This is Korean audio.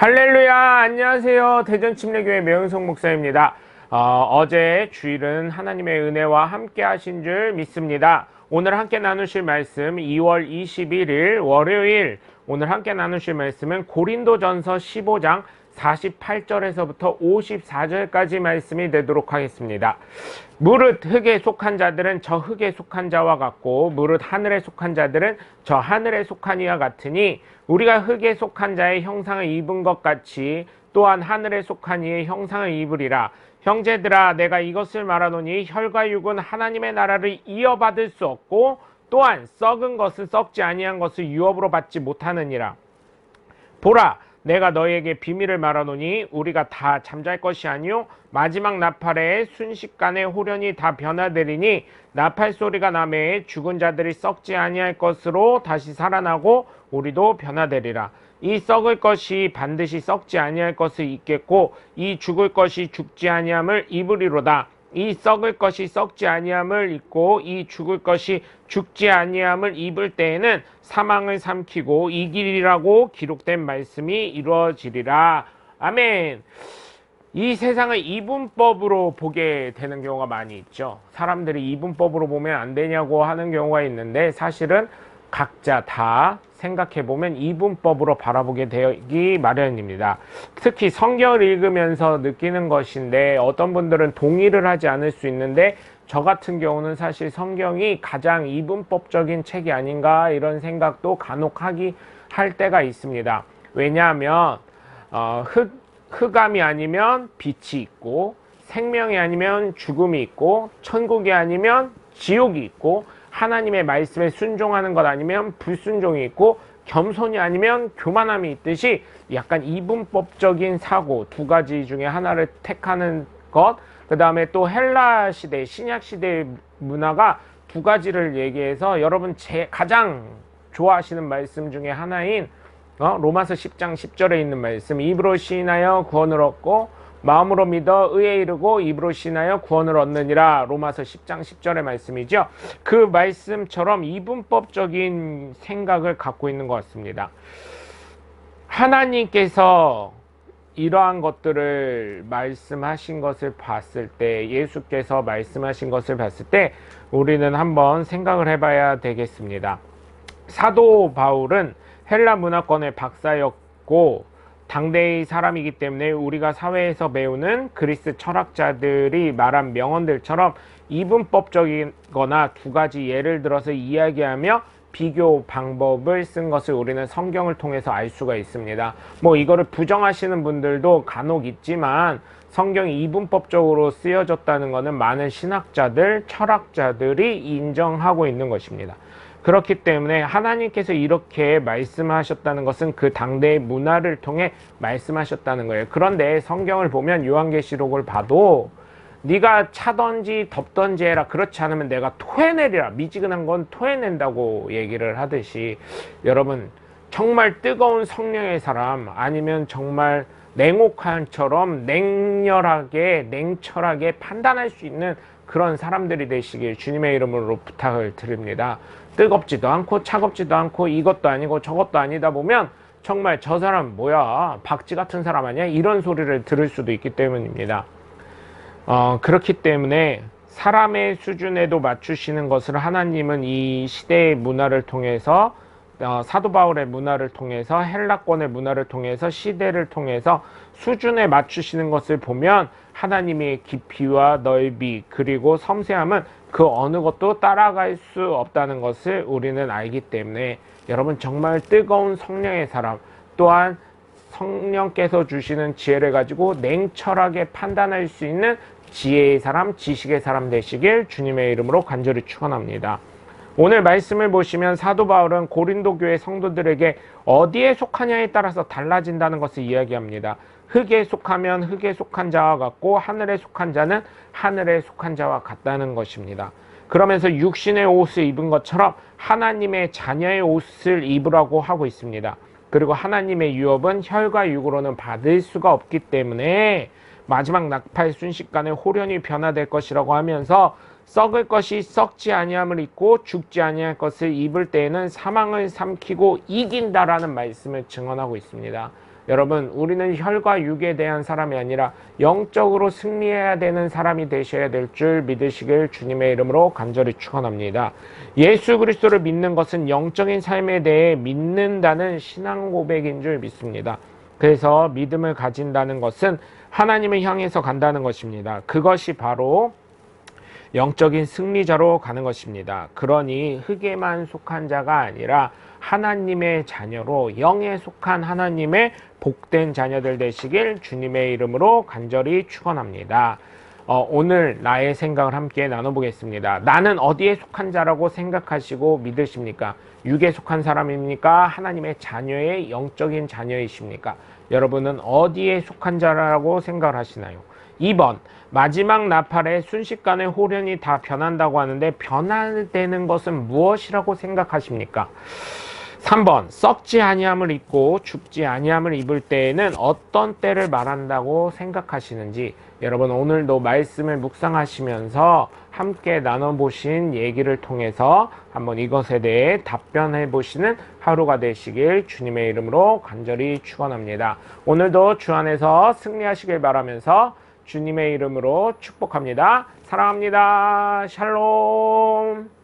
할렐루야 안녕하세요. 대전침례교회 명성 목사입니다. 어, 제 주일은 하나님의 은혜와 함께 하신 줄 믿습니다. 오늘 함께 나누실 말씀 2월 21일 월요일. 오늘 함께 나누실 말씀은 고린도전서 15장 48절에서부터 54절까지 말씀이 되도록 하겠습니다. 무릇 흙에 속한 자들은 저 흙에 속한 자와 같고 무릇 하늘에 속한 자들은 저 하늘에 속한 이와 같으니 우리가 흙에 속한 자의 형상을 입은 것 같이 또한 하늘에 속한 이의 형상을 입으리라. 형제들아 내가 이것을 말하노니 혈과 육은 하나님의 나라를 이어받을 수 없고 또한 썩은 것을 썩지 아니한 것을 유업으로 받지 못하느니라. 보라 내가 너에게 비밀을 말하노니 우리가 다 잠잘 것이 아니요 마지막 나팔에 순식간에 호련이 다 변화되리니 나팔 소리가 남에 죽은 자들이 썩지 아니할 것으로 다시 살아나고 우리도 변화되리라. 이 썩을 것이 반드시 썩지 아니할 것을 입겠고 이 죽을 것이 죽지 아니함을 입으리로다 이 썩을 것이 썩지 아니함을 입고 이 죽을 것이 죽지 아니함을 입을 때에는 사망을 삼키고 이길이라고 기록된 말씀이 이루어지리라. 아멘. 이 세상을 이분법으로 보게 되는 경우가 많이 있죠. 사람들이 이분법으로 보면 안 되냐고 하는 경우가 있는데 사실은 각자 다 생각해 보면 이분법으로 바라보게 되기 마련입니다. 특히 성경을 읽으면서 느끼는 것인데 어떤 분들은 동의를 하지 않을 수 있는데 저 같은 경우는 사실 성경이 가장 이분법적인 책이 아닌가 이런 생각도 간혹 하기 할 때가 있습니다. 왜냐하면 어, 흑, 흑암이 아니면 빛이 있고 생명이 아니면 죽음이 있고 천국이 아니면 지옥이 있고 하나님의 말씀에 순종하는 것 아니면 불순종이 있고 겸손이 아니면 교만함이 있듯이 약간 이분법적인 사고 두 가지 중에 하나를 택하는 것, 그 다음에 또 헬라 시대, 신약 시대의 문화가 두 가지를 얘기해서 여러분 제 가장 좋아하시는 말씀 중에 하나인 어? 로마서 10장 10절에 있는 말씀 입으로 시인하여 구원을 얻고 마음으로 믿어 의에 이르고 입으로 신하여 구원을 얻느니라 로마서 10장 10절의 말씀이죠. 그 말씀처럼 이분법적인 생각을 갖고 있는 것 같습니다. 하나님께서 이러한 것들을 말씀하신 것을 봤을 때 예수께서 말씀하신 것을 봤을 때 우리는 한번 생각을 해봐야 되겠습니다. 사도 바울은 헬라 문화권의 박사였고 당대의 사람이기 때문에 우리가 사회에서 배우는 그리스 철학자들이 말한 명언들처럼 이분법적이거나 두 가지 예를 들어서 이야기하며 비교 방법을 쓴 것을 우리는 성경을 통해서 알 수가 있습니다. 뭐 이거를 부정하시는 분들도 간혹 있지만 성경이 이분법적으로 쓰여졌다는 것은 많은 신학자들, 철학자들이 인정하고 있는 것입니다. 그렇기 때문에 하나님께서 이렇게 말씀하셨다는 것은 그 당대의 문화를 통해 말씀하셨다는 거예요. 그런데 성경을 보면 요한계시록을 봐도 네가 차던지 덥던지 해라 그렇지 않으면 내가 토해내리라 미지근한 건 토해낸다고 얘기를 하듯이 여러분 정말 뜨거운 성령의 사람 아니면 정말 냉혹한처럼 냉렬하게 냉철하게 판단할 수 있는 그런 사람들이 되시길 주님의 이름으로 부탁을 드립니다. 뜨겁지도 않고 차갑지도 않고 이것도 아니고 저것도 아니다 보면 정말 저 사람 뭐야 박쥐 같은 사람 아니야 이런 소리를 들을 수도 있기 때문입니다. 어, 그렇기 때문에 사람의 수준에도 맞추시는 것을 하나님은 이 시대의 문화를 통해서 어, 사도 바울의 문화를 통해서 헬라권의 문화를 통해서 시대를 통해서 수준에 맞추시는 것을 보면 하나님의 깊이와 넓이 그리고 섬세함은 그 어느 것도 따라갈 수 없다는 것을 우리는 알기 때문에 여러분 정말 뜨거운 성령의 사람 또한 성령께서 주시는 지혜를 가지고 냉철하게 판단할 수 있는 지혜의 사람, 지식의 사람 되시길 주님의 이름으로 간절히 축원합니다. 오늘 말씀을 보시면 사도 바울은 고린도 교회 성도들에게 어디에 속하냐에 따라서 달라진다는 것을 이야기합니다. 흙에 속하면 흙에 속한 자와 같고 하늘에 속한 자는 하늘에 속한 자와 같다는 것입니다. 그러면서 육신의 옷을 입은 것처럼 하나님의 자녀의 옷을 입으라고 하고 있습니다. 그리고 하나님의 유업은 혈과 육으로는 받을 수가 없기 때문에 마지막 낙팔 순식간에 호련이 변화될 것이라고 하면서 썩을 것이 썩지 아니함을 입고 죽지 아니할 것을 입을 때에는 사망을 삼키고 이긴다라는 말씀을 증언하고 있습니다. 여러분, 우리는 혈과 육에 대한 사람이 아니라 영적으로 승리해야 되는 사람이 되셔야 될 줄 믿으시길 주님의 이름으로 간절히 축원합니다. 예수 그리스도를 믿는 것은 영적인 삶에 대해 믿는다는 신앙 고백인 줄 믿습니다. 그래서 믿음을 가진다는 것은 하나님을 향해서 간다는 것입니다. 그것이 바로 영적인 승리자로 가는 것입니다. 그러니 흙에만 속한 자가 아니라 하나님의 자녀로 영에 속한 하나님의 복된 자녀들 되시길 주님의 이름으로 간절히 축원합니다. 어, 오늘 나의 생각을 함께 나눠보겠습니다. 나는 어디에 속한 자라고 생각하시고 믿으십니까? 육에 속한 사람입니까? 하나님의 자녀의 영적인 자녀이십니까? 여러분은 어디에 속한 자라고 생각을 하시나요? 2번 마지막 나팔에 순식간에 호련이 다 변한다고 하는데 변화되는 것은 무엇이라고 생각하십니까? 3번 썩지 아니함을 입고 죽지 아니함을 입을 때에는 어떤 때를 말한다고 생각하시는지 여러분 오늘도 말씀을 묵상하시면서 함께 나눠보신 얘기를 통해서 한번 이것에 대해 답변해 보시는 하루가 되시길 주님의 이름으로 간절히 축원합니다. 오늘도 주 안에서 승리하시길 바라면서 주님의 이름으로 축복합니다. 사랑합니다. 샬롬.